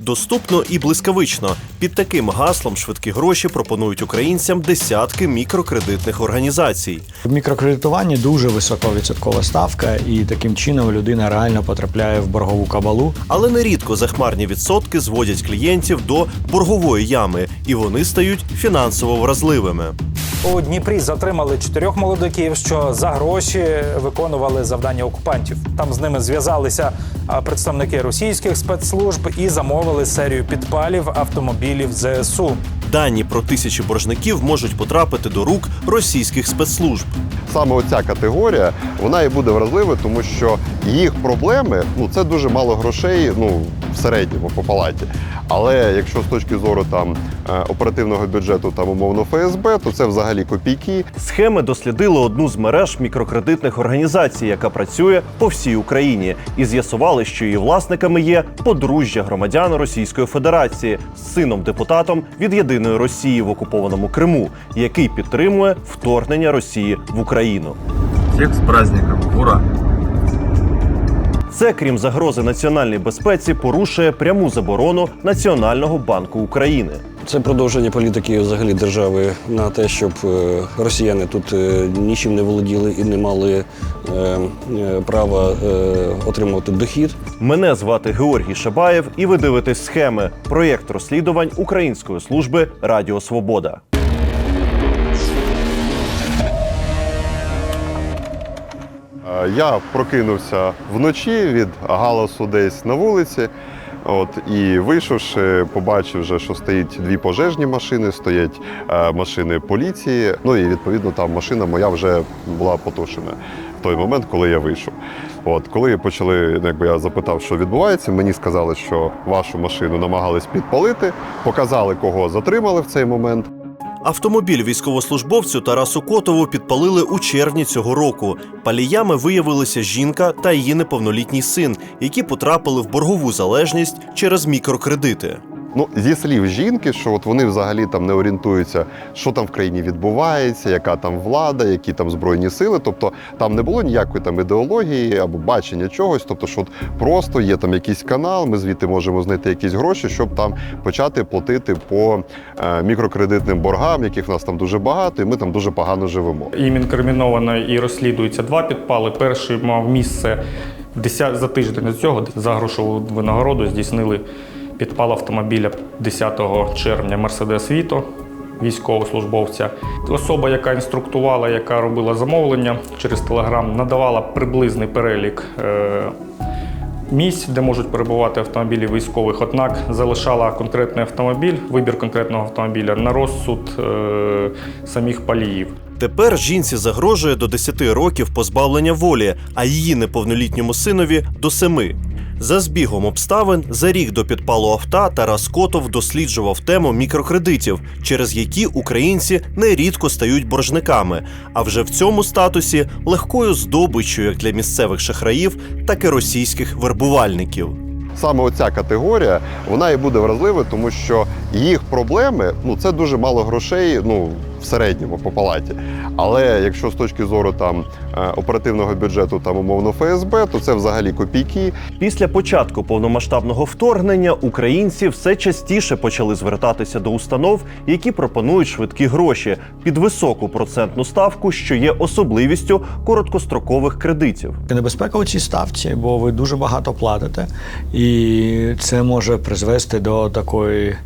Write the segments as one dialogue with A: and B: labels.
A: Доступно і блискавично. Під таким гаслом швидкі гроші пропонують українцям десятки мікрокредитних організацій.
B: В мікрокредитуванні дуже високовідсоткова ставка, і таким чином людина реально потрапляє в боргову кабалу.
A: Але нерідко захмарні відсотки зводять клієнтів до боргової ями, і вони стають фінансово вразливими.
C: У Дніпрі затримали чотирьох молодиків, що за гроші виконували завдання окупантів. Там з ними зв'язалися представники російських спецслужб і замовили серію підпалів автомобілів ЗСУ.
A: Дані про тисячі боржників можуть потрапити до рук російських спецслужб.
D: саме оця категорія вона і буде вразливою, тому що їх проблеми ну це дуже мало грошей, ну середньому по палаті. Але якщо з точки зору там е, оперативного бюджету там умовно ФСБ, то це взагалі копійки.
A: Схеми дослідили одну з мереж мікрокредитних організацій, яка працює по всій Україні, і з'ясували, що її власниками є подружжя громадян Російської Федерації з сином депутатом від єдиної Росії в окупованому Криму, який підтримує вторгнення Росії в Україну.
E: Всех с праздником! Ура!
A: Це, крім загрози національній безпеці, порушує пряму заборону Національного банку України.
F: Це продовження політики взагалі держави на те, щоб е, росіяни тут е, нічим не володіли і не мали е, права отримувати дохід.
A: Мене звати Георгій Шабаєв, і ви дивитесь схеми проєкт розслідувань Української служби Радіо Свобода.
D: Я прокинувся вночі від галасу десь на вулиці. От і вийшовши, побачив вже, що стоїть дві пожежні машини, стоять е, машини поліції. Ну і відповідно там машина моя вже була потушена в той момент, коли я вийшов. От коли почали, ну, якби я запитав, що відбувається, мені сказали, що вашу машину намагались підпалити, показали, кого затримали в цей момент.
A: Автомобіль військовослужбовцю Тарасу Котову підпалили у червні цього року. Паліями виявилися жінка та її неповнолітній син, які потрапили в боргову залежність через мікрокредити.
D: Ну, зі слів жінки, що от вони взагалі там не орієнтуються, що там в країні відбувається, яка там влада, які там збройні сили. Тобто там не було ніякої там ідеології або бачення чогось. Тобто, що от просто є там якийсь канал, ми звідти можемо знайти якісь гроші, щоб там почати платити по е, мікрокредитним боргам, яких в нас там дуже багато, і ми там дуже погано живемо.
G: Їм інкриміновано і розслідується два підпали. Перший мав місце за тиждень до цього за грошову винагороду здійснили підпал автомобіля 10 червня Мерседес Віто військовослужбовця. Особа, яка інструктувала, яка робила замовлення через Телеграм, надавала приблизний перелік. е, Місць, де можуть перебувати автомобілі військових, однак залишала конкретний автомобіль, вибір конкретного автомобіля на розсуд е, самих паліїв.
A: Тепер жінці загрожує до 10 років позбавлення волі, а її неповнолітньому синові до 7. За збігом обставин за рік до підпалу авто Тарас Котов досліджував тему мікрокредитів, через які українці нерідко стають боржниками. А вже в цьому статусі легкою здобиччю як для місцевих шахраїв, так і російських вербувальників.
D: Саме оця категорія вона і буде вразливою, тому що їх проблеми ну це дуже мало грошей, ну в середньому по палаті. Але якщо з точки зору там е, оперативного бюджету там умовно ФСБ, то це взагалі копійки.
A: Після початку повномасштабного вторгнення українці все частіше почали звертатися до установ, які пропонують швидкі гроші під високу процентну ставку, що є особливістю короткострокових кредитів.
B: Небезпека у цій ставці, бо ви дуже багато платите, і це може призвести до такої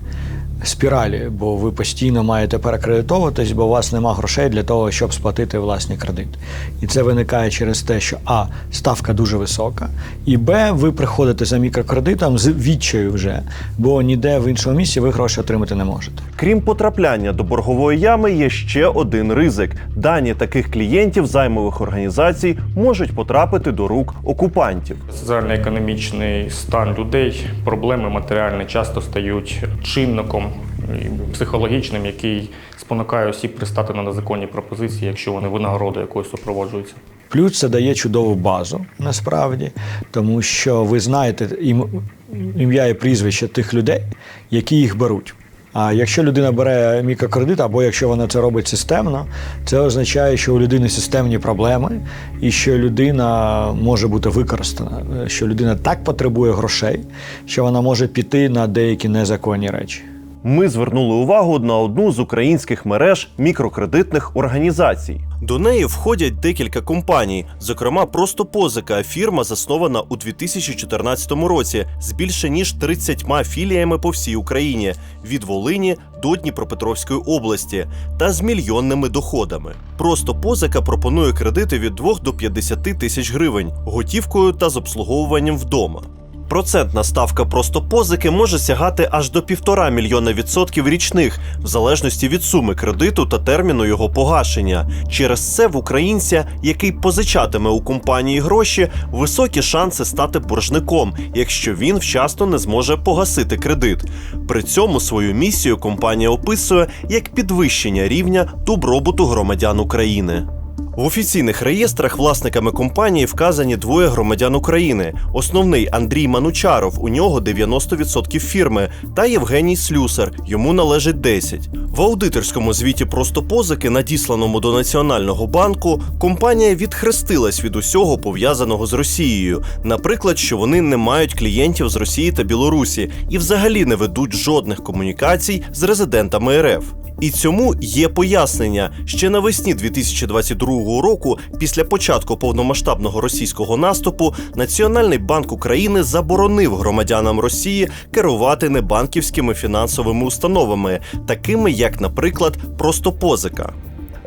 B: спіралі, бо ви постійно маєте перекредитовуватись, бо у вас нема грошей для того, щоб сплатити власні кредити. І це виникає через те, що а ставка дуже висока, і б, ви приходите за мікрокредитом з відчаю вже, бо ніде в іншому місці ви гроші отримати не можете.
A: Крім потрапляння до боргової ями, є ще один ризик: дані таких клієнтів займових організацій можуть потрапити до рук окупантів.
G: Соціально-економічний стан людей, проблеми матеріальні часто стають чинником психологічним, який спонукає осіб пристати на незаконні пропозиції, якщо вони винагородою якоюсь супроводжуються.
B: Плюс це дає чудову базу насправді, тому що ви знаєте ім'я і прізвище тих людей, які їх беруть. А якщо людина бере мікрокредит, або якщо вона це робить системно, це означає, що у людини системні проблеми, і що людина може бути використана, що людина так потребує грошей, що вона може піти на деякі незаконні речі.
A: Ми звернули увагу на одну з українських мереж мікрокредитних організацій. До неї входять декілька компаній, зокрема, просто позика. Фірма заснована у 2014 році з більше ніж 30 філіями по всій Україні від Волині до Дніпропетровської області та з мільйонними доходами. Просто позика пропонує кредити від 2 до 50 тисяч гривень готівкою та з обслуговуванням вдома. Процентна ставка просто позики може сягати аж до півтора мільйона відсотків річних, в залежності від суми кредиту та терміну його погашення. Через це в українця, який позичатиме у компанії гроші, високі шанси стати боржником, якщо він вчасно не зможе погасити кредит. При цьому свою місію компанія описує як підвищення рівня добробуту громадян України. В офіційних реєстрах власниками компанії вказані двоє громадян України. Основний Андрій Манучаров, у нього 90% фірми, та Євгеній Слюсар, йому належить 10. В аудиторському звіті просто позики, надісланому до Національного банку, компанія відхрестилась від усього пов'язаного з Росією. Наприклад, що вони не мають клієнтів з Росії та Білорусі і взагалі не ведуть жодних комунікацій з резидентами РФ. І цьому є пояснення. Ще навесні 2022 року, після початку повномасштабного російського наступу, Національний банк України заборонив громадянам Росії керувати небанківськими фінансовими установами, такими як, наприклад, просто позика.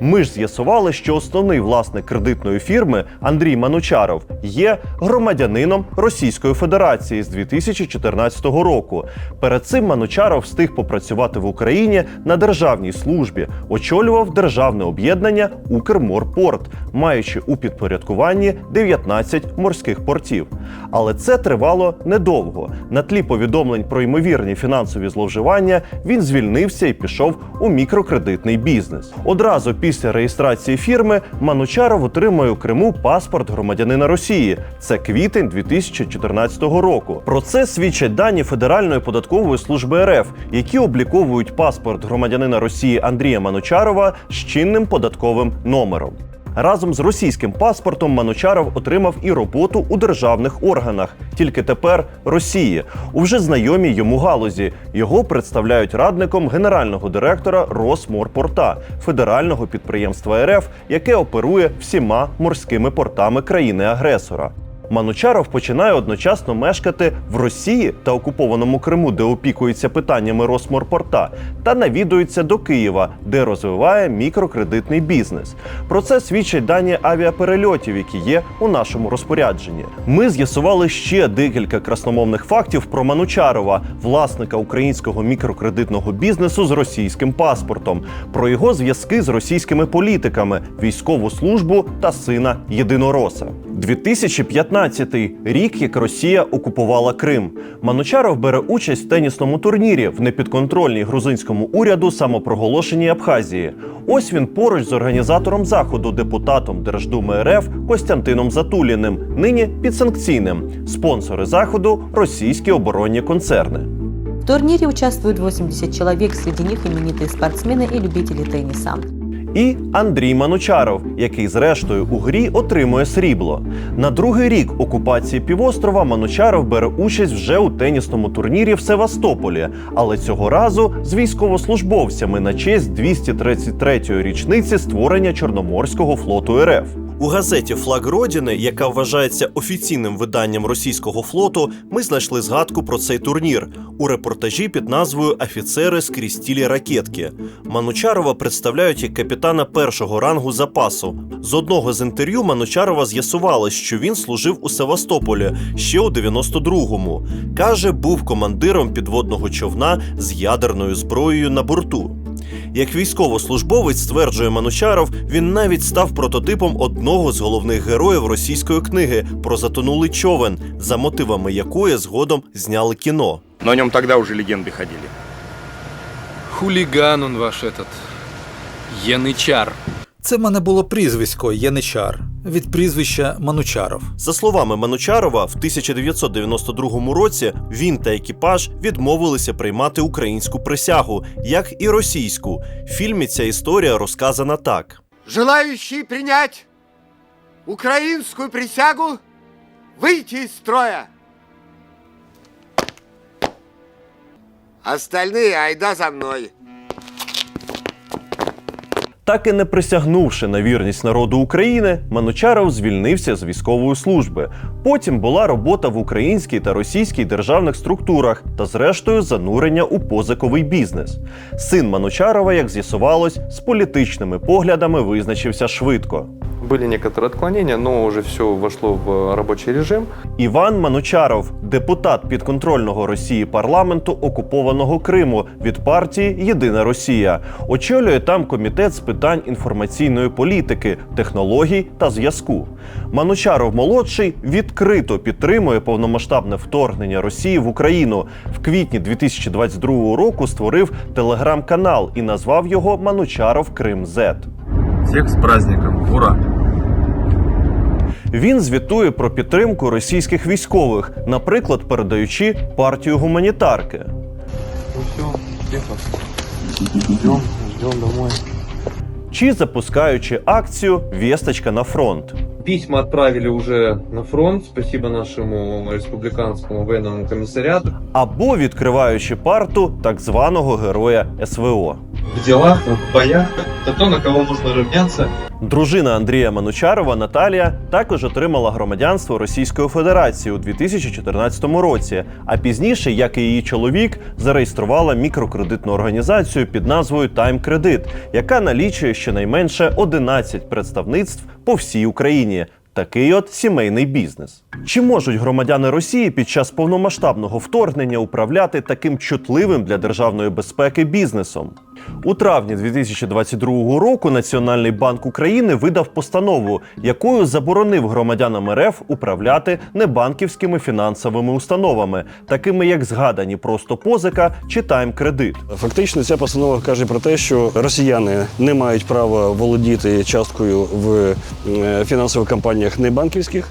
A: Ми ж з'ясували, що основний власник кредитної фірми Андрій Манучаров є громадянином Російської Федерації з 2014 року. Перед цим Манучаров встиг попрацювати в Україні на державній службі, очолював державне об'єднання Укрморпорт, маючи у підпорядкуванні 19 морських портів. Але це тривало недовго. На тлі повідомлень про ймовірні фінансові зловживання він звільнився і пішов у мікрокредитний бізнес. Одразу після реєстрації фірми Манучаров отримує у Криму паспорт громадянина Росії. Це квітень 2014 року. Про це свідчать дані Федеральної податкової служби РФ, які обліковують паспорт громадянина Росії Андрія Манучарова з чинним податковим номером. Разом з російським паспортом Манучаров отримав і роботу у державних органах, тільки тепер Росії, у вже знайомій йому галузі. Його представляють радником генерального директора Росморпорта, федерального підприємства РФ, яке оперує всіма морськими портами країни-агресора. Манучаров починає одночасно мешкати в Росії та окупованому Криму, де опікується питаннями Росморпорта, та навідується до Києва, де розвиває мікрокредитний бізнес. Про це свідчать дані авіаперельотів, які є у нашому розпорядженні. Ми з'ясували ще декілька красномовних фактів про Манучарова, власника українського мікрокредитного бізнесу з російським паспортом, про його зв'язки з російськими політиками, військову службу та сина єдинороса. 2015 рік, як Росія окупувала Крим. Манучаров бере участь в тенісному турнірі в непідконтрольній грузинському уряду самопроголошеній Абхазії. Ось він поруч з організатором заходу, депутатом Держдуми РФ Костянтином Затуліним, нині підсанкційним. Спонсори заходу російські оборонні концерни.
H: В турнире участвуют 80 человек, среди них именитые спортсмены и любители тенниса.
A: І Андрій Манучаров, який зрештою у грі отримує срібло. На другий рік окупації півострова Манучаров бере участь вже у тенісному турнірі в Севастополі, але цього разу з військовослужбовцями на честь 233-ї річниці створення Чорноморського флоту РФ. У газеті Флаг Родіни, яка вважається офіційним виданням російського флоту, ми знайшли згадку про цей турнір у репортажі під назвою Офіцери скрізь тілі ракетки. Манучарова представляють як капітана першого рангу запасу. З одного з інтерв'ю Манучарова з'ясувалось, що він служив у Севастополі ще у 92-му. Каже, був командиром підводного човна з ядерною зброєю на борту. Як військовослужбовець стверджує Манучаров, він навіть став прототипом одного з головних героїв російської книги про затонулий човен, за мотивами якої згодом зняли кіно.
E: На ньому тоді вже уже легенды ходили.
I: Хуліган он ваш этот. Яничар.
J: Це в мене було прізвисько Яничар.
I: Від прізвища Манучаров.
A: За словами Манучарова, в 1992 році він та екіпаж відмовилися приймати українську присягу, як і російську. В фільмі ця історія розказана так.
J: Желающие принять украинскую присягу, выйти из строя. Остальные айда за мной.
A: Так і не присягнувши на вірність народу України, Манучаров звільнився з військової служби. Потім була робота в українській та російській державних структурах та, зрештою, занурення у позиковий бізнес. Син Манучарова, як з'ясувалось, з політичними поглядами визначився швидко.
K: Были некоторые отклонения, но уже все вошло в рабочий режим.
A: Іван Манучаров, депутат підконтрольного Росії парламенту окупованого Криму від партії Єдина Росія, очолює там комітет з питань інформаційної політики, технологій та зв'язку. Манучаров молодший відкрито підтримує повномасштабне вторгнення Росії в Україну. В квітні 2022 року створив телеграм-канал і назвав його Манучаров Крим Зет.
K: Всех с праздником! Ура!
A: Він звітує про підтримку російських військових, наприклад, передаючи партію гуманітарки.
K: Ну все, домой.
A: Чи запускаючи акцію Вісточка на фронт.
K: Письма отправили уже на фронт. Спасибо нашему республиканскому военному комиссариату.
A: або відкриваючи парту так званого героя СВО.
K: В делах, в боях. Это то, на кого нужно равняться.
A: Дружина Андрія Манучарова Наталія також отримала громадянство Російської Федерації у 2014 році. А пізніше, як і її чоловік, зареєструвала мікрокредитну організацію під назвою Credit, яка налічує щонайменше 11 представництв по всій Україні. Такий от сімейний бізнес. Чи можуть громадяни Росії під час повномасштабного вторгнення управляти таким чутливим для державної безпеки бізнесом? У травні 2022 року Національний банк України видав постанову, якою заборонив громадянам РФ управляти небанківськими фінансовими установами, такими як згадані просто позика чи тайм-кредит.
F: Фактично, ця постанова каже про те, що росіяни не мають права володіти часткою в е, фінансових компаніях небанківських,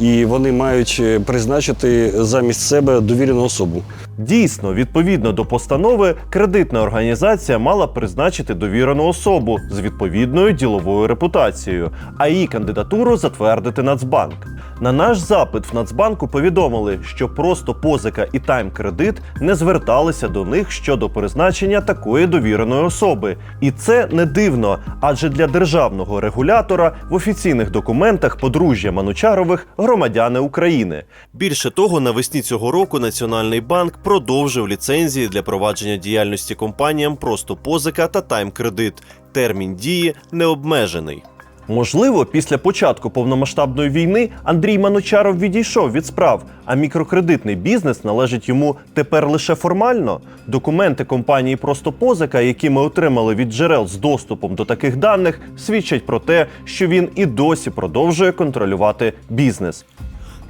F: і вони мають е, призначити замість себе довірену особу.
A: Дійсно, відповідно до постанови, кредитна організація мала призначити довірену особу з відповідною діловою репутацією, а її кандидатуру затвердити Нацбанк. На наш запит в Нацбанку повідомили, що просто позика і тайм-кредит не зверталися до них щодо призначення такої довіреної особи. І це не дивно, адже для державного регулятора в офіційних документах подружжя Манучарових громадяни України. Більше того, навесні цього року Національний банк продовжив ліцензії для провадження діяльності компаніям просто позика та тайм-кредит. Термін дії не обмежений. Можливо, після початку повномасштабної війни Андрій Манучаров відійшов від справ, а мікрокредитний бізнес належить йому тепер лише формально. Документи компанії просто позика, які ми отримали від джерел з доступом до таких даних, свідчать про те, що він і досі продовжує контролювати бізнес.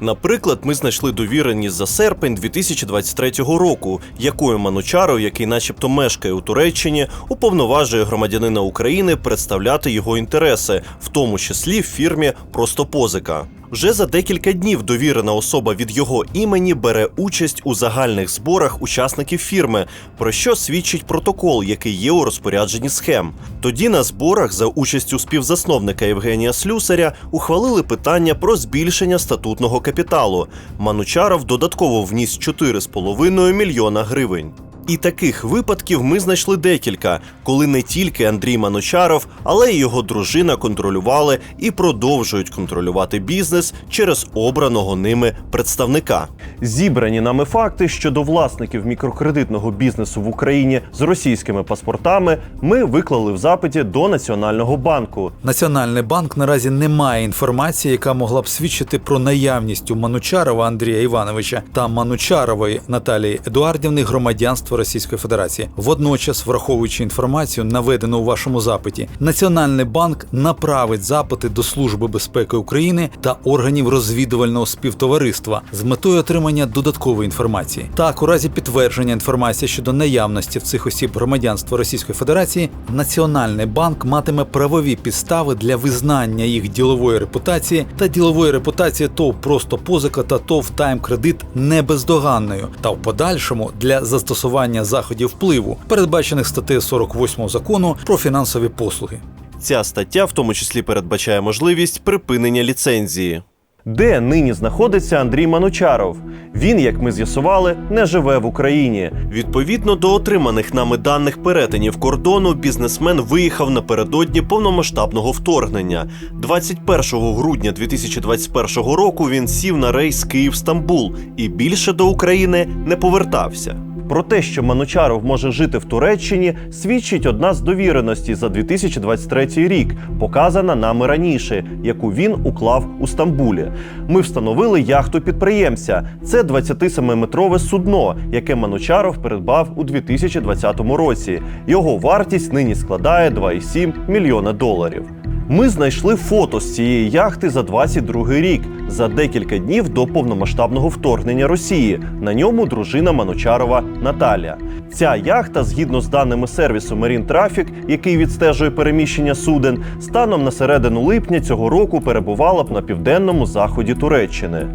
A: Наприклад, ми знайшли довіреність за серпень 2023 року, якою Манучаров, який начебто мешкає у Туреччині, уповноважує громадянина України представляти його інтереси, в тому числі в фірмі Просто позика. Вже за декілька днів довірена особа від його імені бере участь у загальних зборах учасників фірми, про що свідчить протокол, який є у розпорядженні схем. Тоді на зборах за участю співзасновника Євгенія Слюсаря ухвалили питання про збільшення статутного капіталу. Манучаров додатково вніс 4,5 мільйона гривень. І таких випадків ми знайшли декілька, коли не тільки Андрій Манучаров, але й його дружина контролювали і продовжують контролювати бізнес через обраного ними представника. Зібрані нами факти щодо власників мікрокредитного бізнесу в Україні з російськими паспортами ми виклали в запиті до Національного банку.
I: Національний банк наразі не має інформації, яка могла б свідчити про наявність у Манучарова Андрія Івановича та Манучарової Наталії Едуардівни громадянства Російської Федерації. Водночас, враховуючи інформацію, наведену у вашому запиті, Національний банк направить запити до Служби безпеки України та органів розвідувального співтовариства з метою отримання додаткової інформації. Так, у разі підтвердження інформації щодо наявності в цих осіб громадянства Російської Федерації, Національний банк матиме правові підстави для визнання їх ділової репутації та ділової репутації ТОВ просто позика та ТОВ Тайм Кредит не бездоганною та в подальшому для застосування заходів впливу, передбачених статтею 48 закону про фінансові послуги.
A: Ця стаття в тому числі передбачає можливість припинення ліцензії. Де нині знаходиться Андрій Манучаров? Він, як ми з'ясували, не живе в Україні. Відповідно до отриманих нами даних перетинів кордону, бізнесмен виїхав напередодні повномасштабного вторгнення. 21 грудня 2021 року він сів на рейс Київ-Стамбул і більше до України не повертався. Про те, що Манучаров може жити в Туреччині, свідчить одна з довіреностей за 2023 рік, показана нами раніше, яку він уклав у Стамбулі. Ми встановили яхту підприємця. Це 27-метрове судно, яке Манучаров придбав у 2020 році. Його вартість нині складає 2,7 мільйона доларів. Ми знайшли фото з цієї яхти за 22 рік, за декілька днів до повномасштабного вторгнення Росії. На ньому дружина Манучарова Наталія. Ця яхта, згідно з даними сервісу Marine Traffic, який відстежує переміщення суден, станом на середину липня цього року перебувала б на південному заході Туреччини.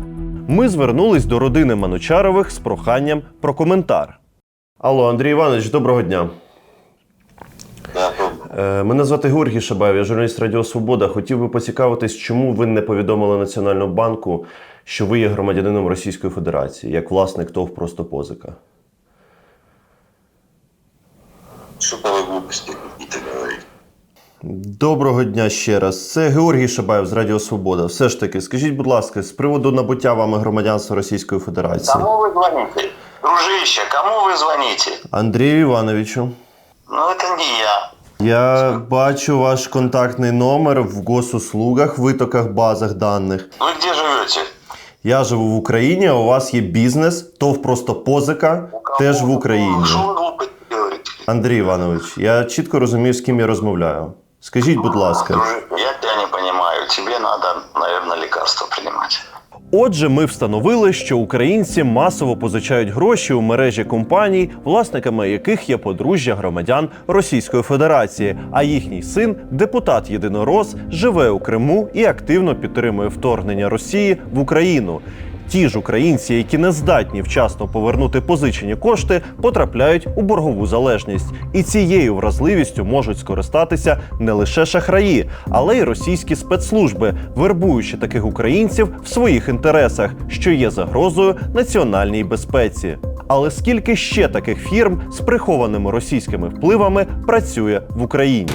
A: Ми звернулись до родини Манучарових з проханням про коментар. Алло, Андрій Іванович, доброго дня. Е, Мене звати Георгій Шабаєв, я журналіст Радіо Свобода. Хотів би поцікавитись, чому ви не повідомили Національному банку, що ви є громадянином Російської Федерації, як власник ТОВ просто позика.
L: Что вы глупости какие-то говорите?
A: Доброго дня ще раз. Це Георгій Шабаєв з Радіо Свобода. Все ж таки, скажіть, будь ласка, з приводу набуття вами громадянства Російської Федерації.
L: Кому вы звоните? Дружище, кому вы звоните?
A: Андрію Івановичу.
L: Ну, это не я.
A: Я бачу ваш контактний номер в госуслугах, витоках, базах даних.
L: Вы где живете?
A: Я живу в Україні, а у вас є бізнес, ТОВ просто позика, теж в Україні. Андрій Іванович, я чітко розумію, з ким я розмовляю. Скажіть, будь ласка.
L: Дружище, я тебя не понимаю. Тебе надо, наверное, лекарства принимать.
A: Отже, ми встановили, що українці масово позичають гроші у мережі компаній, власниками яких є подружжя громадян Російської Федерації. А їхній син, депутат єдинорос, живе у Криму і активно підтримує вторгнення Росії в Україну. Ті ж українці, які не здатні вчасно повернути позичені кошти, потрапляють у боргову залежність. І цією вразливістю можуть скористатися не лише шахраї, але й російські спецслужби, вербуючи таких українців в своїх інтересах, що є загрозою національній безпеці. Але скільки ще таких фірм з прихованими російськими впливами працює в Україні?